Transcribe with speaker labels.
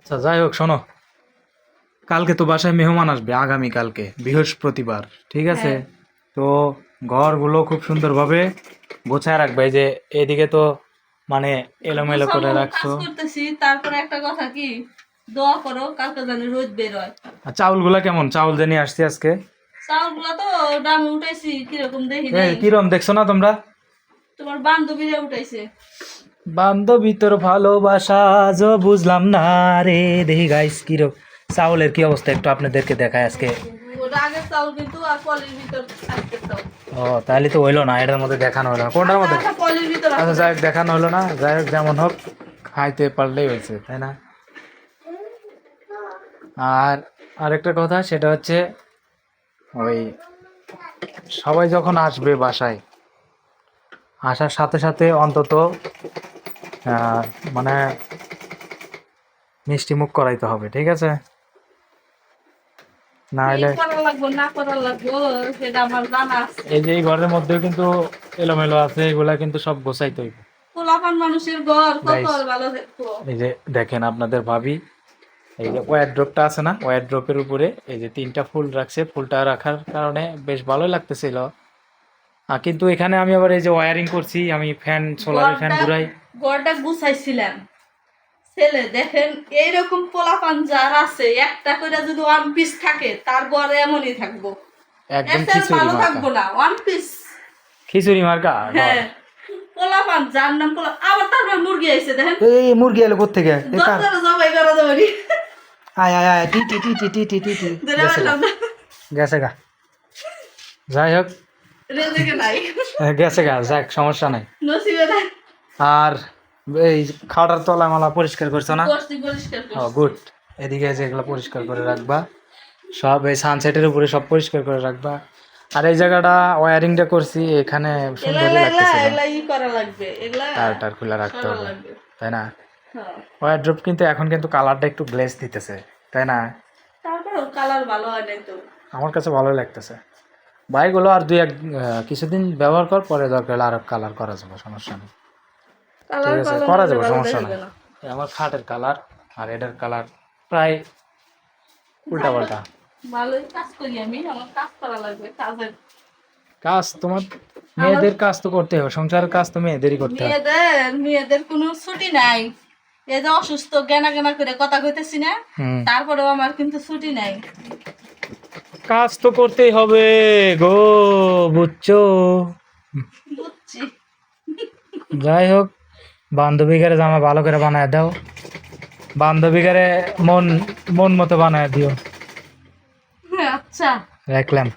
Speaker 1: আচ্ছা যাই হোক শোনো। কালকে তো বাসায় মেহমান আসবে আগামী কালকে বৃহস্পতিবার ঠিক আছে?
Speaker 2: হ্যাঁ।
Speaker 1: তো ঘরগুলো খুব সুন্দরভাবে গোছায় রাখবে। এই যে এদিকে তো মানে এলোমেলো করে রাখছো।
Speaker 2: করতেছি তারপরে একটা কথা কি? দোয়া করো কালকে জানি রোদ বের হয়।
Speaker 1: চাউলগুলা কেমন? চাউল নিয়ে আসছি আজকে?
Speaker 2: চাউলগুলো তো দামে উঠাইছি কীরকম দেখি নাই।
Speaker 1: দেখছ না তোমরা?
Speaker 2: তোমার বান্ধবীরা উঠাইছে।
Speaker 1: বান্ধবী তোর ভালোবাসা আজও বুঝলাম না রে। দেখি গাইস কিরম চাউলের কি অবস্থা একটু আপনাদেরকে দেখায় আজকে। ও তাহলে তো হইল না এটার মধ্যে দেখানো হলো না। কোনটার মধ্যে?
Speaker 2: আচ্ছা, ভিতর
Speaker 1: আচ্ছা যাই হোক দেখানো হলো না। যাই হোক যেমন হোক খাইতে পারলেই হয়েছে তাই না? আর আরেকটা কথা সেটা হচ্ছে ওই সবাই যখন আসবে বাসায় আসার সাথে সাথে অন্তত মানে মিষ্টি মুখ করাইতে হবে ঠিক আছে? না হলে
Speaker 2: কি করা লাগবো না করা লাগবো সেটা আমার জানা আছে।
Speaker 1: এই যে এই ঘরের মধ্যেও কিন্তু এলোমেলো আছে এগুলা কিন্তু সব গোছাইতে হইবে।
Speaker 2: মানুষের ঘর কত ভালো
Speaker 1: এই যে দেখেন আপনাদের ভাবি এই যে ওয়ারড্রপটা আছে না ওয়ারড্রপের উপরে এই যে তিনটা ফুল রাখছে ফুলটা রাখার কারণে বেশ ভালোই লাগতেছিল। কিন্তু এখানে আমি আবার এই যে ওয়ারিং করছি আমি ফ্যান সোলারের ফ্যান ঘুরাই।
Speaker 2: ঘরটা গুছাইছিলাম। ছেলে দেখেন এইরকম পোলাপান যার আছে একটা করে যদি ওয়ান পিস থাকে তার ঘরে এমনই থাকব।
Speaker 1: একদম
Speaker 2: ভালো থাকব না ওয়ান পিস
Speaker 1: খিচুড়ি মার্কা?
Speaker 2: হ্যাঁ। পোলাপান যার নাম পোলা আবার তারপর মুরগি আইছে দেখেন।
Speaker 1: এই মুরগি এলো কোথেকে
Speaker 2: দরজার জবাই করা যাবে
Speaker 1: আয় আয় আয় টি টি টি টি টি টি টি টি।
Speaker 2: ধরে পারলাম না।
Speaker 1: গেছে গা। যাই হোক। গেছে গা যাক সমস্যা নাই।
Speaker 2: নসিবে নাই।
Speaker 1: আর এই খাওয়াটার তলা মালা পরিষ্কার করছ না? ও গুড এদিকে যে এগুলো পরিষ্কার করে রাখবা। সব এই সানসেটের উপরে সব পরিষ্কার করে রাখবা। আর এই জায়গাটা ওয়ারিংটা করছি এখানে
Speaker 2: এগুলা
Speaker 1: সুন্দরই লাগতেছে তার টার খুলে রাখতে হবে তাই না?
Speaker 2: হ্যাঁ।
Speaker 1: ওয়ারড্রপ কিন্তু এখন কিন্তু কালারটা একটু গ্লেজ দিতেছে তাই না?
Speaker 2: তারপরেও কালার ভালো হয় তো।
Speaker 1: আমার কাছে ভালোই লাগতেছে। বাইকগুলো আর দুই এক কিছুদিন ব্যবহার কর পরে দরকার হলে আরও কালার করা যাবে সমস্যা নেই। ঠিক আছে করা যাবে সমস্যা নাই। আমার খাটের কালার আর এটার কালার প্রায় উল্টা পাল্টা
Speaker 2: ভালোই কাজ করি আমি আমার কাজ করা লাগবে কাজের।
Speaker 1: কাজ তোমার মেয়েদের কাজ তো করতে হবে সংসারের কাজ তো মেয়েদেরই করতে হবে।
Speaker 2: মেয়েদের মেয়েদের কোনো ছুটি নাই। এই যে অসুস্থ জ্ঞানা জ্ঞানা করে কথা কইতেছি না তারপরেও আমার কিন্তু ছুটি নাই।
Speaker 1: কাজ তো করতেই হবে গো বুঝছ?
Speaker 2: বুঝছি।
Speaker 1: যাই হোক বান্ধবীকারে জামা ভালো করে বানায় দাও। বান্ধবী বান্ধবীকারে মন মন মতো বানায় দিও।
Speaker 2: আচ্ছা।
Speaker 1: রাখলাম।